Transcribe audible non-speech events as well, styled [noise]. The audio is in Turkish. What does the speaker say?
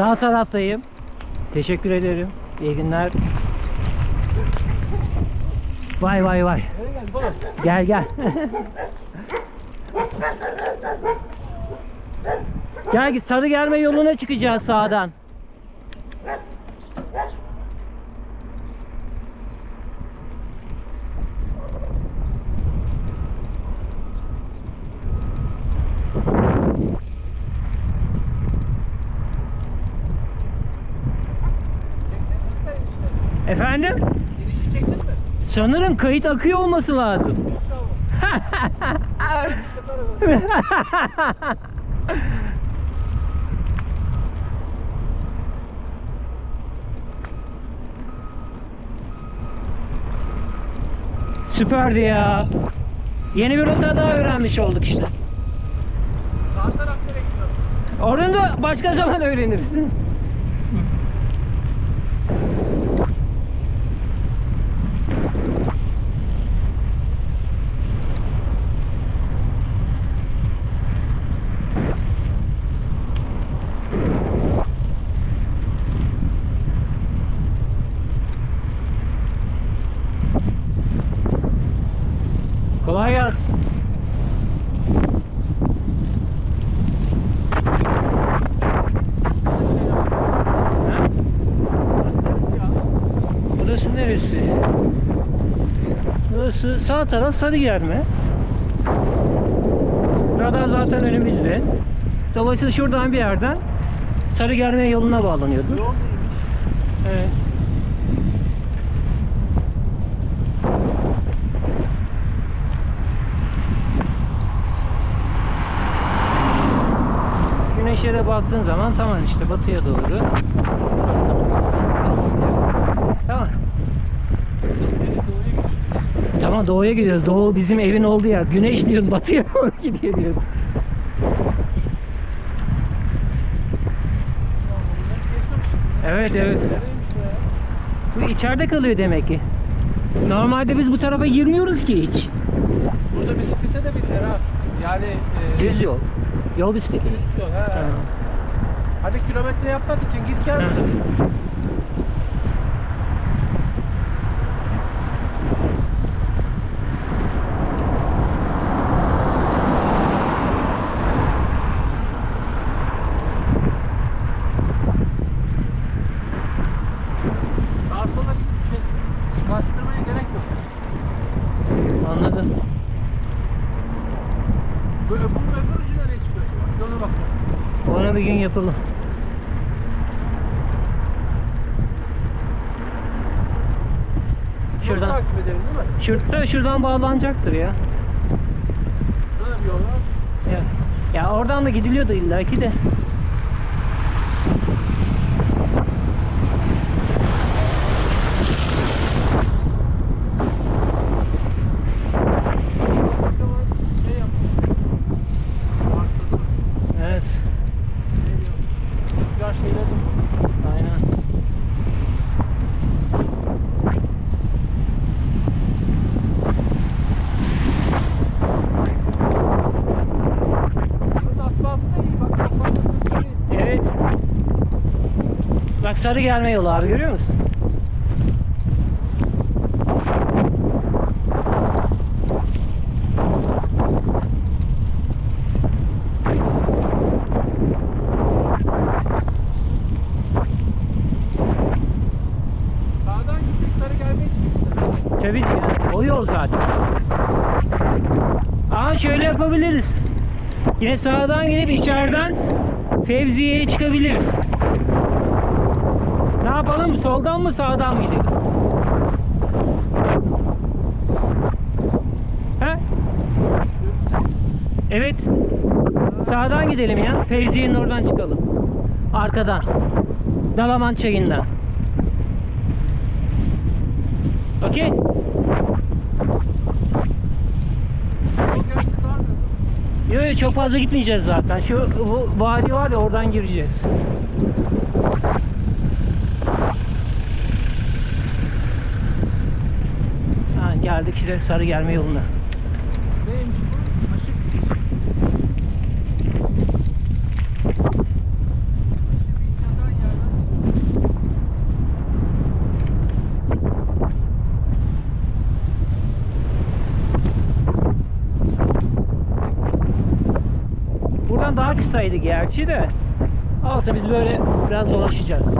Sağ taraftayım. Teşekkür ederim. İyi günler. Vay vay vay. Gel gel. gel git sarı gelme yoluna çıkacağız sağdan. Efendim? Girişi çektin mi? Sanırım kayıt akıyor olması lazım. [laughs] Süperdi ya. Yeni bir rota daha öğrenmiş olduk işte. Sağ taraf nereye gidiyorsun? Onu da başka zaman öğrenirsin. Kolay gelsin. Burası neresi? Burası sağ taraf Sarıgerme. Radar zaten önümüzde. Dolayısıyla şuradan bir yerden Sarıgerme yoluna bağlanıyordu. Yol? Evet. Baktığın zaman tamam işte batıya doğru. Tamam. Tamam doğuya gidiyoruz. Doğu bizim evin olduğu yer. Güneş diyorsun batıya [laughs] doğru gidiyor geçmemişiz. Evet evet. Bu içeride kalıyor demek ki. Normalde biz bu tarafa girmiyoruz ki hiç. Burada bisiklete de binilir ha. Yani e, Düz yol. Yol bisikleti. Düz yol. He. Ha. Hadi kilometre yapmak için git gel. Bir gün yapalım. Şuradan. takip edelim değil mi? Şurada şuradan bağlanacaktır ya. Burada da bir yol var. Ya, ya oradan da gidiliyordu illaki de. Kocaman şey yapmış. Arttırdı. Evet. Şey yapmış. Rüzgar şeyleri de Aynen. Burada asfaltı da iyi. Bak çok fazla kötü değil. Evet. Bak sarı gelme yolu abi görüyor musun? Sağdan gitsek sarı gelmeye. Tabii ya. O yol zaten. Aa şöyle yapabiliriz. Yine sağdan gelip içeriden Fevziye'ye çıkabiliriz. Ne yapalım? Soldan mı sağdan mı gidelim? He? Evet. Sağdan gidelim ya. Fevziye'nin oradan çıkalım. Arkadan. Dalaman çayından. Okey? Yok yok çok fazla gitmeyeceğiz zaten. Şu vadi var ya oradan gireceğiz. Ha, geldik Şile Sarı gelme yoluna. Buradan daha kısaydı gerçi de. Alsa biz böyle biraz dolaşacağız.